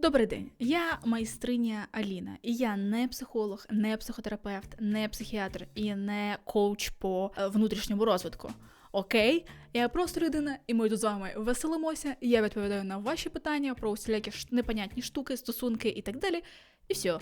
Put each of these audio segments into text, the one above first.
Добрий день, я майстриня Аліна, і я не психолог, не психотерапевт, не психіатр і не коуч по е, внутрішньому розвитку. Окей, я просто людина, і ми тут з вами веселимося. Я відповідаю на ваші питання про усілякі непонятні штуки, стосунки і так далі. І все.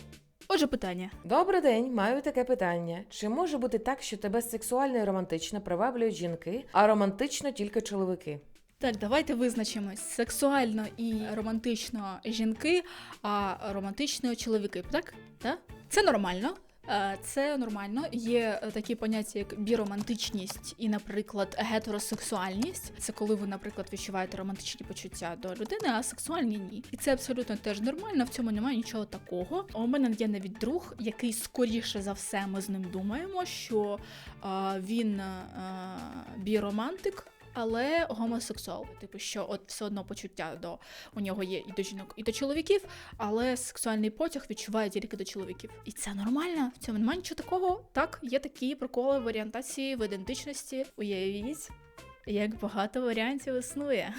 Отже, питання. Добрий день, маю таке питання. Чи може бути так, що тебе сексуально і романтично приваблюють жінки, а романтично тільки чоловіки? Так, давайте визначимось сексуально і романтично жінки, а романтично чоловіки. Так? Так? Це нормально. Е, Це нормально. Є е, такі поняття, як біромантичність і, наприклад, гетеросексуальність. Це коли ви, наприклад, відчуваєте романтичні почуття до людини, а сексуальні ні. І це абсолютно теж нормально. В цьому немає нічого такого. У мене є навіть друг, який скоріше за все ми з ним думаємо, що е, він біромантик. Але гомосексуал, типу, що от все одно почуття до у нього є і до жінок, і до чоловіків, але сексуальний потяг відчуває тільки до чоловіків. І це нормально. В цьому немає нічого такого. Так, є такі приколи в орієнтації, в ідентичності. Уявіть, як багато варіантів існує.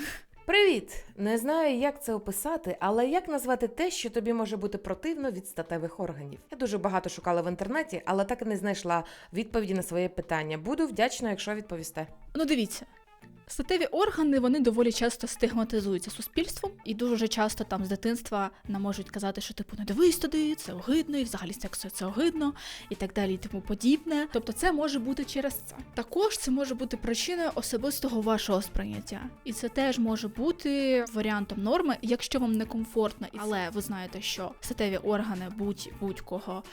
Привіт! Не знаю, як це описати, але як назвати те, що тобі може бути противно від статевих органів? Я дуже багато шукала в інтернеті, але так і не знайшла відповіді на своє питання. Буду вдячна, якщо відповісте. Ну, дивіться. Статеві органи вони доволі часто стигматизуються суспільством, і дуже часто там з дитинства нам можуть казати, що типу не дивись туди, це огидно, і взагалі секс це огидно, і так далі, і тому подібне. Тобто, це може бути через це. Також це може бути причиною особистого вашого сприйняття, і це теж може бути варіантом норми, якщо вам некомфортно, але ви знаєте, що статеві органи будь будь-кого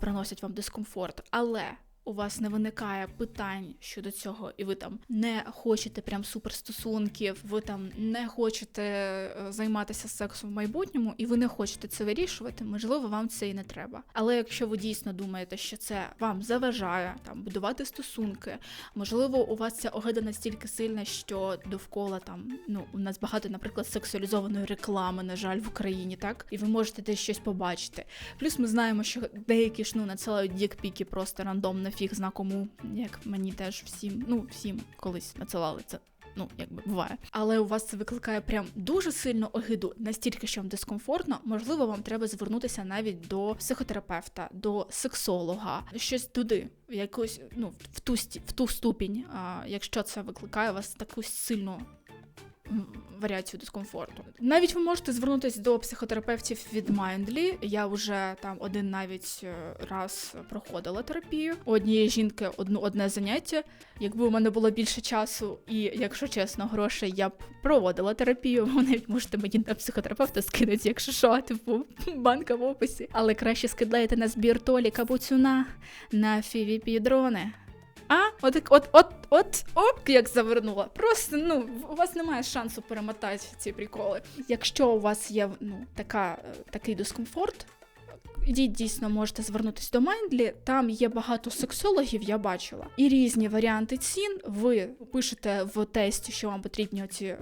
приносять вам дискомфорт, але у вас не виникає питань щодо цього, і ви там не хочете прям суперстосунків, ви там не хочете е, займатися сексом в майбутньому, і ви не хочете це вирішувати, можливо, вам це і не треба. Але якщо ви дійсно думаєте, що це вам заважає там будувати стосунки, можливо, у вас ця огида настільки сильна, що довкола там ну у нас багато, наприклад, сексуалізованої реклами, на жаль, в Україні, так і ви можете десь щось побачити. Плюс ми знаємо, що деякі ж ну надсилають дікпіки просто рандомно фіг зна кому, як мені теж всім, ну всім колись надсилали це. Ну, якби буває. Але у вас це викликає прям дуже сильну огиду, настільки, що вам дискомфортно, можливо, вам треба звернутися навіть до психотерапевта, до сексолога, щось туди, в якусь, ну, в ту, в ту ступінь, а, якщо це викликає у вас таку сильну варіацію дискомфорту. Навіть ви можете звернутися до психотерапевтів від Mindly. Я вже там один навіть е, раз проходила терапію. У однієї жінки одну одне заняття. Якби у мене було більше часу, і якщо чесно, грошей я б проводила терапію. Ви навіть можете мені на психотерапевта скинути, якщо що, типу банка в описі. Але краще скидайте на збір Толі Кабуцюна на FVP дрони. А, от, от, от, от, оп, як завернула. Просто ну у вас немає шансу перемотати ці приколи. Якщо у вас є ну така, е, такий дискомфорт. Ідіть дійсно можете звернутися до Майндлі. Там є багато сексологів, я бачила, і різні варіанти цін. Ви пишете в тесті, що вам потрібні оці,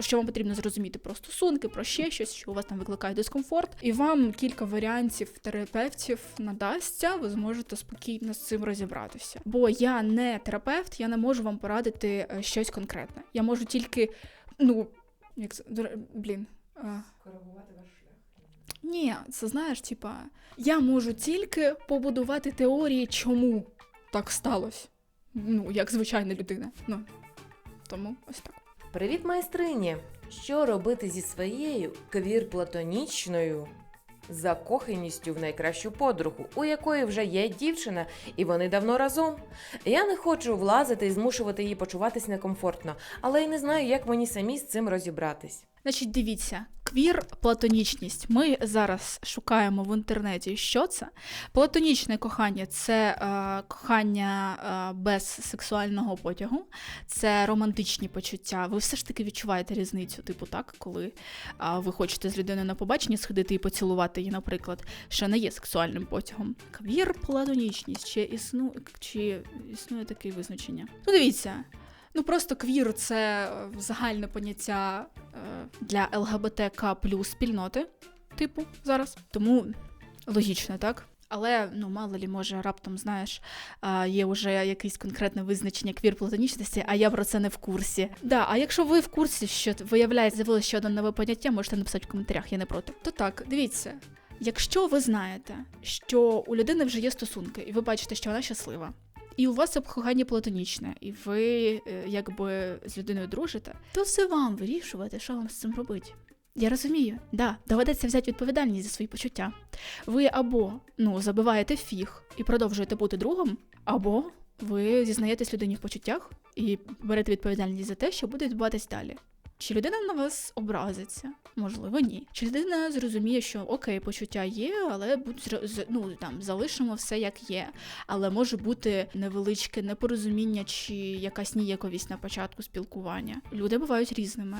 що вам потрібно зрозуміти про стосунки, про ще щось, що у вас там викликає дискомфорт, і вам кілька варіантів терапевтів надасться. Ви зможете спокійно з цим розібратися. Бо я не терапевт, я не можу вам порадити е, щось конкретне. Я можу тільки, ну як блін. Коригувати ваш. Ні, це знаєш, типа, я можу тільки побудувати теорії, чому так сталося. Ну, як звичайна людина. Ну, тому ось так. Привіт, майстрині! Що робити зі своєю квір-платонічною закоханістю в найкращу подругу, у якої вже є дівчина, і вони давно разом? Я не хочу влазити і змушувати її почуватись некомфортно, але й не знаю, як мені самі з цим розібратись. Значить, дивіться, квір платонічність. Ми зараз шукаємо в інтернеті, що це. Платонічне кохання це е, кохання е, без сексуального потягу, це романтичні почуття. Ви все ж таки відчуваєте різницю, типу, так, коли е, ви хочете з людиною на побачення сходити і поцілувати її, наприклад, що не є сексуальним потягом. Квір платонічність, чи існує, чи існує таке визначення? Ну, дивіться. Ну просто квір це е, загальне поняття е, для ЛГБТК плюс спільноти, типу, зараз. Тому логічно, так? Але ну мало лі, може, раптом знаєш, є вже якесь конкретне визначення квір-платонічності, а я про це не в курсі. Да, а якщо ви в курсі, що виявляється, з'явилося ще одне нове поняття, можете написати в коментарях, я не проти. То так, дивіться. Якщо ви знаєте, що у людини вже є стосунки, і ви бачите, що вона щаслива, і у вас це платонічне, і ви е, якби з людиною дружите, то це вам вирішувати, що вам з цим робити. Я розумію, да, доведеться взяти відповідальність за свої почуття. Ви або ну забиваєте фіг і продовжуєте бути другом, або ви зізнаєтесь людині в почуттях і берете відповідальність за те, що буде відбуватись далі. Чи людина на вас образиться? Можливо, ні. Чи людина зрозуміє, що окей, почуття є, але будь ну, там залишимо все як є. Але може бути невеличке непорозуміння чи якась ніяковість на початку спілкування. Люди бувають різними,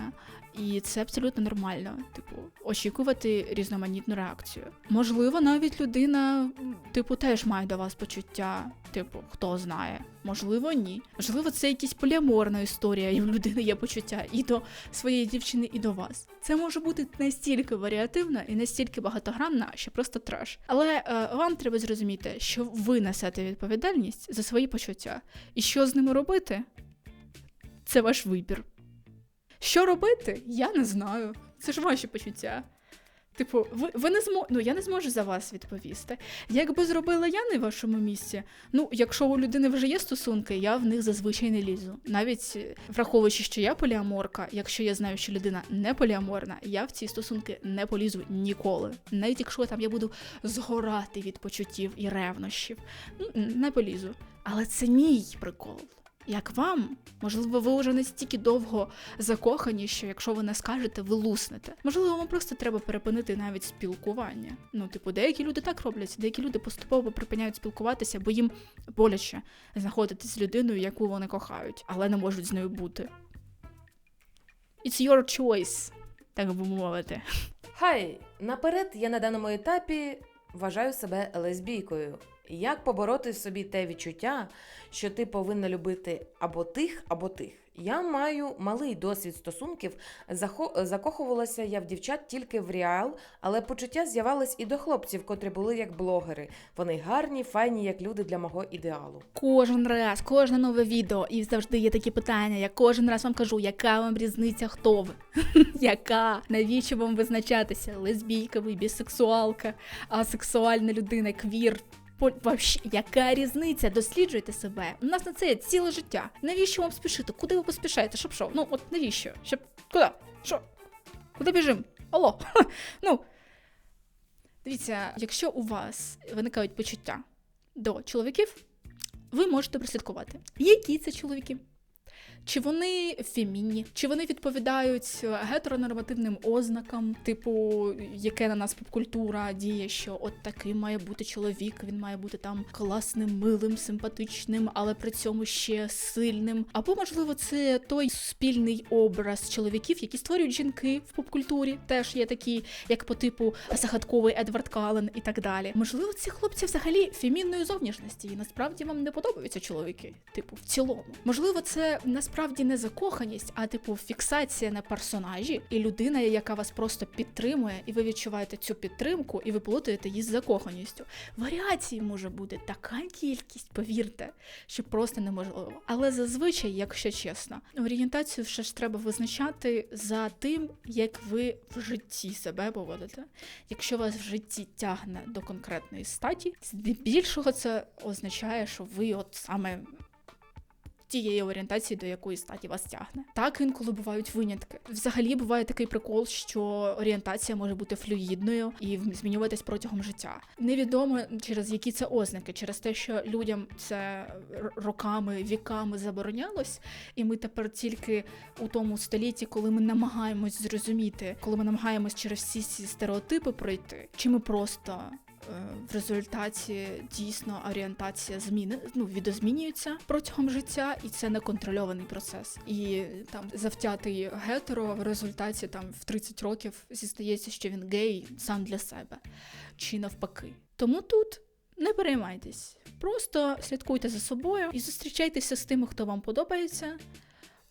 і це абсолютно нормально. Типу, очікувати різноманітну реакцію. Можливо, навіть людина, типу, теж має до вас почуття. Типу, хто знає, можливо, ні. Можливо, це якась поліаморна історія, і в людини є почуття і до своєї дівчини, і до вас. Це може бути настільки варіативно і настільки багатогранно, що просто треш. Але е, вам треба зрозуміти, що ви несете відповідальність за свої почуття, і що з ними робити, це ваш вибір. Що робити, я не знаю. Це ж ваші почуття. Типу, ви, ви не змо... ну, я не зможу за вас відповісти. Якби зробила я на вашому місці, ну, якщо у людини вже є стосунки, я в них зазвичай не лізу. Навіть е, враховуючи, що я поліаморка, якщо я знаю, що людина не поліаморна, я в ці стосунки не полізу ніколи. Навіть якщо там я буду згорати від почуттів і ревнощів, М-м, не полізу. Але це мій прикол. Як вам? Можливо, ви вже настільки довго закохані, що якщо ви не скажете, ви луснете. Можливо, вам просто треба перепинити навіть спілкування. Ну, типу, деякі люди так роблять, деякі люди поступово припиняють спілкуватися, бо їм боляче знаходитись з людиною, яку вони кохають, але не можуть з нею бути. It's your choice, так би мовити. Хай, наперед я на даному етапі вважаю себе лесбійкою. Як побороти собі те відчуття, що ти повинна любити або тих, або тих? Я маю малий досвід стосунків. Закохувалася я в дівчат тільки в реал, але почуття з'явилось і до хлопців, котрі були як блогери. Вони гарні, файні, як люди для мого ідеалу. Кожен раз, кожне нове відео, і завжди є такі питання. Я кожен раз вам кажу, яка вам різниця, хто ви? яка? Навіщо вам визначатися? Лесбійка, ви бісексуалка, асексуальна людина, квір. Вообще, яка різниця? Досліджуйте себе. У нас на це є ціле життя. Навіщо вам спішити? Куди ви поспішаєте? Щоб що? Ну от навіщо? Щоб куди? Що? Куди біжим? Алло? ну. Дивіться, якщо у вас виникають почуття до чоловіків, ви можете прослідкувати, які це чоловіки. Чи вони фемінні, чи вони відповідають е, гетеронормативним ознакам, типу, яке на нас попкультура діє, що от такий має бути чоловік, він має бути там класним, милим, симпатичним, але при цьому ще сильним. Або, можливо, це той спільний образ чоловіків, які створюють жінки в попкультурі. Теж є такі, як по типу загадковий Едвард Кален і так далі. Можливо, ці хлопці взагалі фемінної зовнішності, і насправді вам не подобаються чоловіки. Типу, в цілому. Можливо, це насправді не закоханість, а типу фіксація на персонажі, і людина, яка вас просто підтримує, і ви відчуваєте цю підтримку, і ви плутаєте її з закоханістю. Варіацій може бути така кількість, повірте, що просто неможливо. Але зазвичай, якщо чесно, орієнтацію ще ж треба визначати за тим, як ви в житті себе поводите. Якщо вас в житті тягне до конкретної статі, здебільшого це означає, що ви от саме тієї орієнтації, до якої статі вас тягне. Так інколи бувають винятки. Взагалі буває такий прикол, що орієнтація може бути флюїдною і змінюватись протягом життя. Невідомо через які це ознаки, через те, що людям це роками, віками заборонялось, і ми тепер тільки у тому столітті, коли ми намагаємось зрозуміти, коли ми намагаємось через всі ці стереотипи пройти, чи ми просто в результаті дійсно орієнтація зміни ну відозмінюється протягом життя, і це неконтрольований процес. І там завтятий гетеро в результаті там в 30 років зізнається, що він гей сам для себе, чи навпаки. Тому тут. Не переймайтесь, просто слідкуйте за собою і зустрічайтеся з тими, хто вам подобається.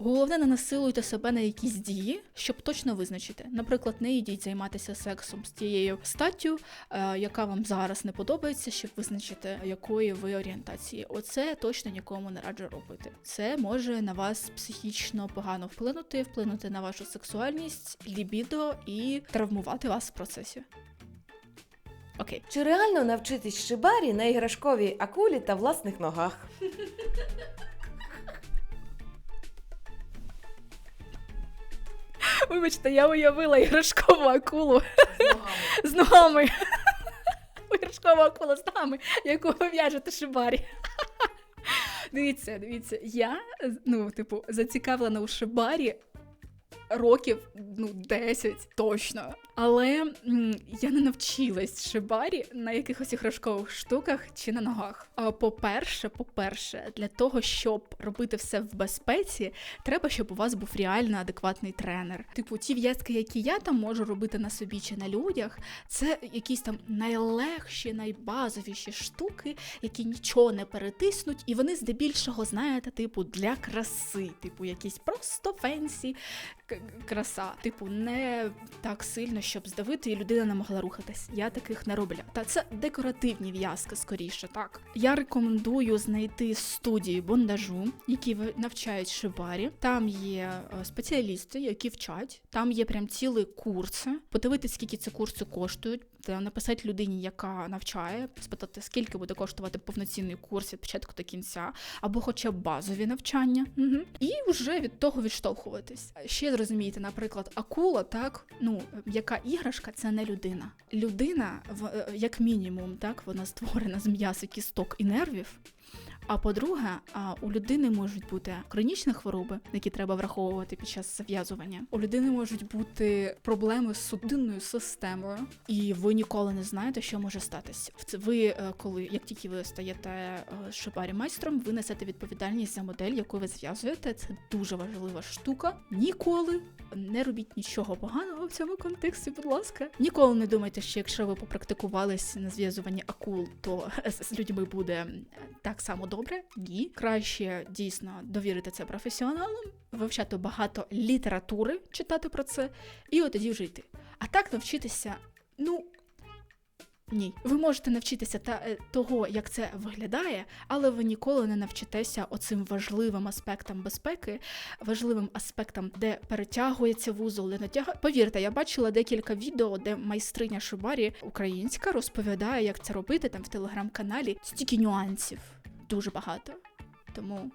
Головне, не насилуйте себе на якісь дії, щоб точно визначити. Наприклад, не йдіть займатися сексом з тією статтю, е, яка вам зараз не подобається, щоб визначити, якої ви орієнтації. Оце точно нікому не раджу робити. Це може на вас психічно погано вплинути, вплинути на вашу сексуальність, лібідо і травмувати вас в процесі. Окей. Чи реально навчитись шибарі на іграшковій акулі та власних ногах? Вибачте, я уявила іграшкову акулу з ногами. Іграшкова акула з ногами, яку ви в'яжете шибарі. Дивіться, дивіться, я ну, типу, зацікавлена у шибарі років ну, 10 точно. Але я не навчилась шибарі на якихось іграшкових штуках чи на ногах. А по-перше, по-перше, для того, щоб робити все в безпеці, треба, щоб у вас був реально адекватний тренер. Типу, ті в'язки, які я там можу робити на собі чи на людях, це якісь там найлегші, найбазовіші штуки, які нічого не перетиснуть, і вони здебільшого, знаєте, типу, для краси, типу, якісь просто фенсі краса. Типу, не так сильно, щоб здавити, і людина не могла рухатись. Я таких не роблю. Та це декоративні в'язки, скоріше, так. Я рекомендую знайти студії бондажу, які навчають шибарі. Там є е, спеціалісти, які вчать. Там є прям цілі курси. Подивитись, скільки ці курси коштують. Та написати людині, яка навчає, спитати, скільки буде коштувати повноцінний курс від початку до кінця, або хоча б базові навчання. Угу. І вже від того відштовхуватись. Ще зрозумієте, наприклад, акула, так ну яка іграшка, це не людина. Людина, в е, як мінімум, так вона створена з м'яса, кісток і нервів. А по-друге, у людини можуть бути хронічні хвороби, які треба враховувати під час зав'язування. У людини можуть бути проблеми з судинною системою, і ви ніколи не знаєте, що може Це ви, е, коли як тільки ви стаєте е, шипарі майстром, ви несете відповідальність за модель, яку ви зв'язуєте. Це дуже важлива штука. Ніколи не робіть нічого поганого в цьому контексті, будь ласка. Ніколи не думайте, що якщо ви попрактикувались на зв'язуванні акул, то з людьми буде так само добре. Ні. Краще дійсно довірити це професіоналам, вивчати багато літератури, читати про це, і от тоді вже. А так навчитися, ну. Ні, ви можете навчитися та, е, того, як це виглядає, але ви ніколи не навчитеся оцим важливим аспектам безпеки, важливим аспектам, де перетягується вузол, де натягує. Повірте, я бачила декілька відео, де майстриня Шибарі українська розповідає, як це робити там в телеграм-каналі. Стільки нюансів, дуже багато. Тому,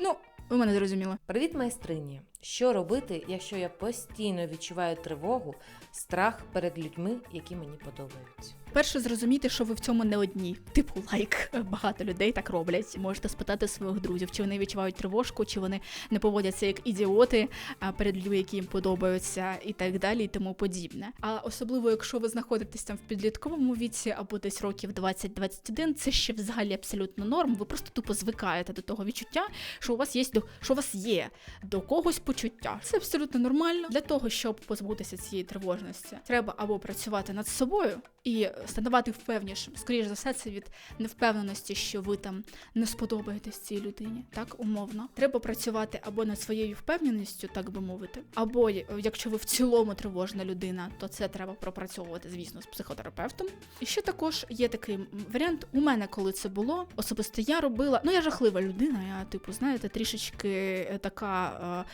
ну, ви мене зрозуміли. Привіт, майстрині! Що робити, якщо я постійно відчуваю тривогу, страх перед людьми, які мені подобаються? Перше, зрозуміти, що ви в цьому не одні. Типу, лайк, багато людей так роблять. Можете спитати своїх друзів, чи вони відчувають тривожку, чи вони не поводяться як ідіоти перед людьми, які їм подобаються, і так далі, і тому подібне. А особливо, якщо ви знаходитесь там в підлітковому віці або десь років 20-21, це ще взагалі абсолютно норм. Ви просто тупо звикаєте до того відчуття, що у вас є до що у вас є до когось почуття. Це абсолютно нормально. Для того, щоб позбутися цієї тривожності, треба або працювати над собою і становати впевнішим. Скоріше за все, це від невпевненості, що ви там не сподобаєтесь цій людині, так умовно. Треба працювати або над своєю впевненістю, так би мовити, або якщо ви в цілому тривожна людина, то це треба пропрацьовувати, звісно, з психотерапевтом. І ще також є такий варіант. У мене, коли це було, особисто я робила. Ну я жахлива людина. Я, типу, знаєте, трішечки е, така е,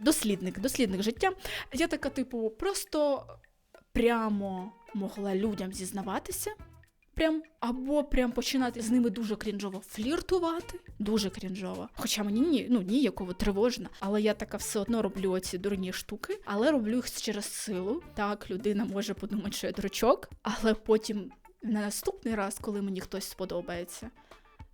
дослідник, дослідник життя. Я така, типу, просто прямо могла людям зізнаватися. Прям або прям починати з ними дуже крінжово фліртувати, дуже крінжово. Хоча мені ні, ну ніяково тривожно, але я така все одно роблю оці дурні штуки, але роблю їх через силу. Так, людина може подумати, що я дурачок, але потім на наступний раз, коли мені хтось сподобається,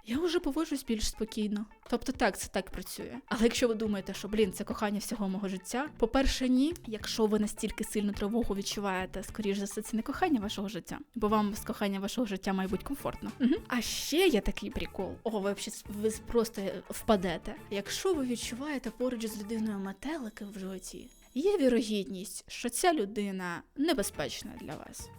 я вже поводжусь більш спокійно. Тобто так, це так працює. Але якщо ви думаєте, що блін, це кохання всього мого життя, по-перше, ні. Якщо ви настільки сильну тривогу відчуваєте, скоріш за все, це не кохання вашого життя, бо вам з кохання вашого життя має бути комфортно. Угу. А ще є такий прикол. О, ви ви просто впадете. Якщо ви відчуваєте поруч з людиною метелики в животі, є вірогідність, що ця людина небезпечна для вас.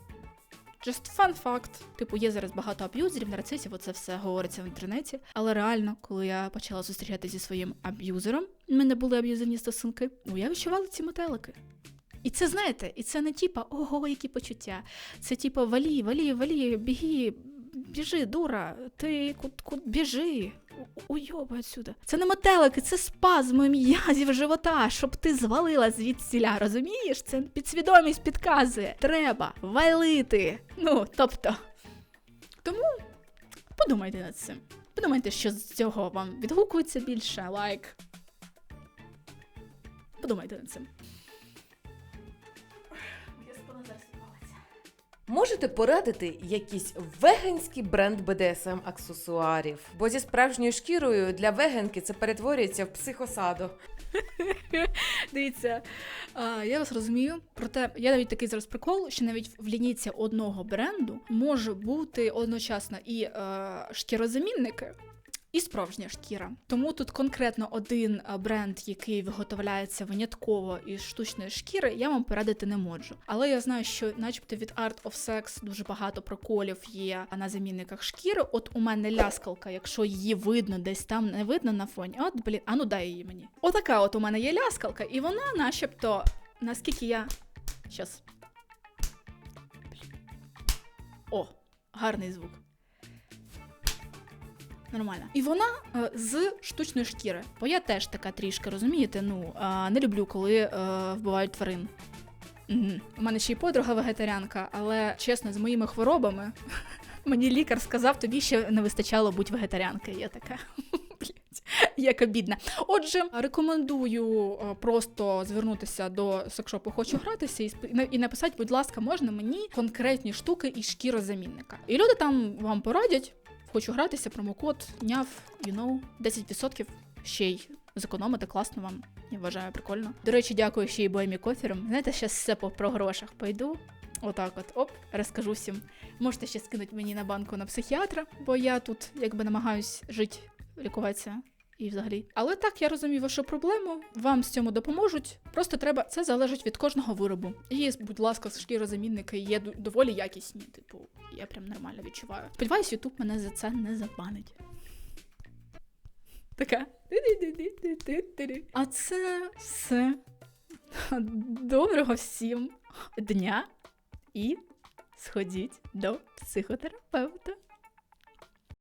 Just fun fact. Типу, є зараз багато аб'юзерів, нарцисів, оце все говориться в інтернеті. Але реально, коли я почала зустрічатися зі своїм аб'юзером, в мене були аб'юзивні стосунки, ну я відчувала ці метелики. І це знаєте, і це не типа ого, які почуття. Це типа валі, валі, валі, біги, біжи, дура, ти куд, куд біжи. У- Уйоби отсюда. Це не метелики, це спазми м'язів живота, щоб ти звалила звідсіля, розумієш? Це підсвідомість підказує. Треба валити. Ну, тобто. Тому подумайте над цим. Подумайте, що з цього вам відгукується більше, лайк. Подумайте над цим. Можете порадити якийсь веганський бренд БДСМ аксесуарів? Бо зі справжньою шкірою для веганки це перетворюється в психосаду. Дивіться, а, я вас розумію. Проте я навіть такий зараз прикол, що навіть в лінійці одного бренду може бути одночасно і а, шкірозамінники. І справжня шкіра. Тому тут конкретно один е, бренд, який виготовляється винятково із штучної шкіри, я вам порадити не можу. Але я знаю, що, начебто, від Art of Sex дуже багато проколів є на замінниках шкіри. От у мене ляскалка, якщо її видно десь там не видно на фоні. От блін, а ну дай її мені. Отака от у мене є ляскалка, і вона, начебто, наскільки я. Щас. О, гарний звук. Нормально. І вона е, з штучної шкіри. Бо я теж така трішки, розумієте? Ну, е, не люблю, коли е, вбивають тварин. Мгм. У мене ще й подруга вегетаріанка, але чесно, з моїми хворобами мені лікар сказав, тобі ще не вистачало бути вегетаріанкою. Я така. блядь, Як обідна. Отже, рекомендую е, просто звернутися до секшопу Хочу гратися і, і написати, будь ласка, можна мені конкретні штуки із шкірозамінника. І люди там вам порадять. Хочу гратися, промокод няв, you know, 10% ще й зекономити класно вам. Я вважаю прикольно. До речі, дякую ще й Боємі Кофірам. Знаєте, ще все по про грошах пойду. Отак от, оп, розкажу всім. Можете ще скинути мені на банку на психіатра, бо я тут якби намагаюсь жити, лікуватися і взагалі. Але так, я розумію вашу проблему, вам з цьому допоможуть. Просто треба, це залежить від кожного виробу. І, будь ласка, шкірозамінники є доволі якісні. Типу, я прям нормально відчуваю. Сподіваюсь, Ютуб мене за це не забанить. Така. А це все. Доброго всім дня і сходіть до психотерапевта.